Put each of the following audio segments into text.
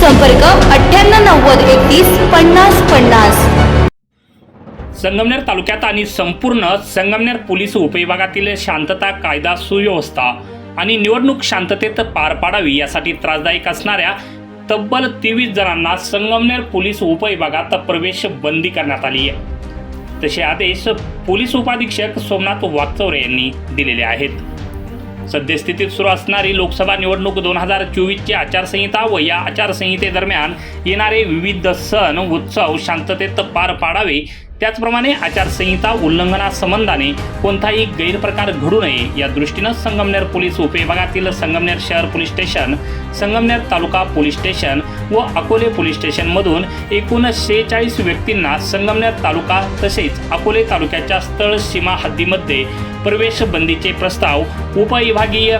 संपर्क अठ्ठ्याण्णव नव्वद एकतीस पन्नास पन्नास. संगमनेर तालुक्यात आणि संपूर्ण संगमनेर पोलीस उपविभागातील शांतता कायदा सुव्यवस्था आणि निवडणूक शांततेत पार पाडावी यासाठी त्रासदायक असणाऱ्या तब्बल तेवीस जणांना संगमनेर पोलीस उपविभागात प्रवेश बंदी करण्यात आली आहे. तसे आदेश पोलीस उपाधीक्षक सोमनाथ वागचौरे यांनी दिलेले आहेत. सद्यस्थितीत सुरू असणारी लोकसभा निवडणूक दोन हजार चोवीसची आचारसंहिता व या आचारसंहितेदरम्यान येणारे विविध सण उत्सव शांततेत पार पाडावे त्याचप्रमाणे आचारसंहिता उल्लंघनासंबंधाने कोणताही गैरप्रकार घडू नये या दृष्टीनं संगमनेर पोलीस उपविभागातील संगमनेर शहर police station Sangamner taluka police station व अकोले पोलीस स्टेशनमधून एकूण शेहेचाळीस व्यक्तींना संगमनेर तालुका तसेच अकोले तालुक्याच्या स्थळ सीमा हद्दीमध्ये प्रवेश बंदीचे प्रस्ताव उपविभागीय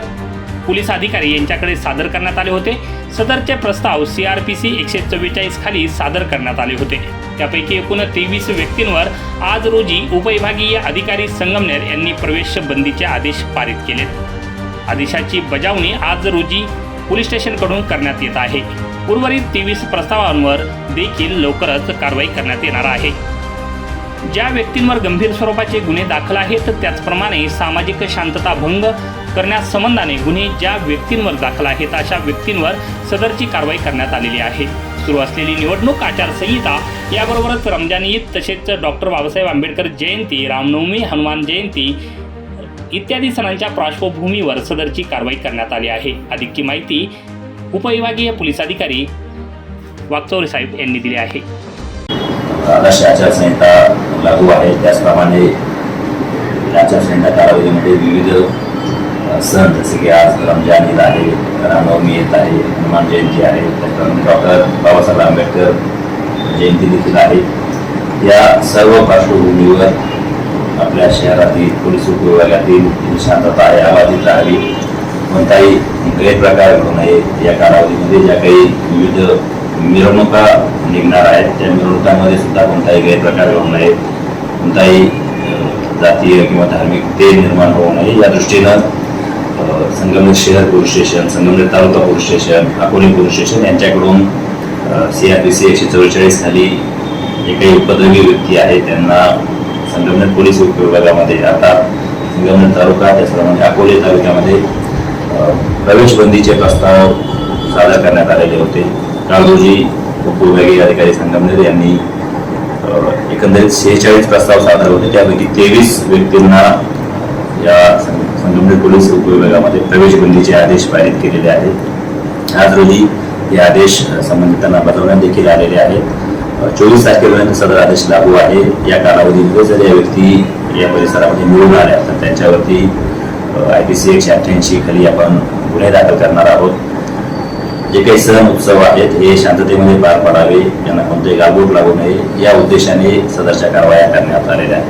पोलीस अधिकारी यांच्याकडे सादर करण्यात आले होते. सदरचे प्रस्ताव सी आर पी सी एकशे चव्वेचाळीस खाली सादर करण्यात आले होते. त्यापैकी एकूण तेवीस व्यक्तींवर आज रोजी उपविभागीय अधिकारी संगमनेर यांनी प्रवेश बंदीचे आदेश पारित केलेत आदेशाची बजावणी आज रोजी पोलीस स्टेशनकडून करण्यात येत आहे. उर्वरित तेवीस प्रस्तावांवर देखील लवकरच कारवाई करण्यात येणार आहे. ज्या व्यक्तींवर गंभीर स्वरूपाचे गुन्हे दाखल आहेत त्याचप्रमाणे सामाजिक शांतता भंग करण्यासंबंधाने गुन्हे ज्या व्यक्तींवर दाखल आहेत अशा व्यक्तींवर सदरची कारवाई करण्यात आलेली आहे. सुरू असलेली निवडणूक आचारसंहिता याबरोबरच रमजान ईद तसेच डॉक्टर बाबासाहेब आंबेडकर जयंती रामनवमी हनुमान जयंती इत्यादी सणांच्या पार्श्वभूमीवर सदरची कारवाई करण्यात आली आहे. अधिकची माहिती उपविभागीय पोलीस अधिकारी वागचौरे साहेब यांनी दिली आहे. आदर्श आचारसंहिता लागू आहे. त्याचप्रमाणे आचारसंहिता कालावधीमध्ये विविध सण जसे की आज रमजान ईद आहे रामनवमी येत आहे हनुमान जयंती आहे त्याचप्रमाणे डॉक्टर बाबासाहेब आंबेडकर जयंती देखील आहे. या सर्व पार्श्वभूमीवर आपल्या शहरातील पोलीस उपविभागातील शांतता आहे अबाधित राहावी कोणताही गैरप्रकार घडू नये. या कालावधीमध्ये ज्या काही विविध मिरवणुका निघणार आहेत. त्या मिरवणुकांमध्ये सुद्धा कोणताही गैरप्रकार होऊ नये. कोणताही जातीय किंवा धार्मिक ते निर्माण होऊ नये. या दृष्टीनं संगमनेर शहर पोलीस स्टेशन संगमनेर तालुका police station Akole police station यांच्याकडून सी आर पी सी एकशे चव्वेचाळीस खाली जे काही उपद्रवी व्यक्ती आहे त्यांना संगमनेर पोलीस विभागामध्ये आता संगमनेर तालुका त्याचप्रमाणे अकोले तालुक्यामध्ये प्रवेशबंदीचे प्रस्ताव सादर करण्यात आलेले होते. राघोजी रोजी उपविभागीय अधिकारी संगमनेर यांनी एकंदरीत शेहेचाळीस प्रस्ताव सादर होते. त्यापैकी तेवीस व्यक्तींना या संगमनेर पोलीस उपविभागामध्ये प्रवेशबंदीचे आदेश पारित केलेले आहेत. आज रोजी हे आदेश संबंधितांना बजावण्यात देखील आलेले आहेत. चोवीस तारखेपर्यंत सदर आदेश लागू आहे. या कालावधीमध्ये जर या व्यक्ती या परिसरामध्ये मिळून आल्या तर त्यांच्यावरती आय पी सी एकशे अठ्ठ्याऐंशी खाली आपण गुन्हे दाखल करणार आहोत. जे काही सण उत्सव आहेत हे शांततेमध्ये पार पडावे. यांना कोणतेही गालबोट लागू नये. या उद्देशाने सदरच्या कारवाया करण्यात आलेल्या आहेत.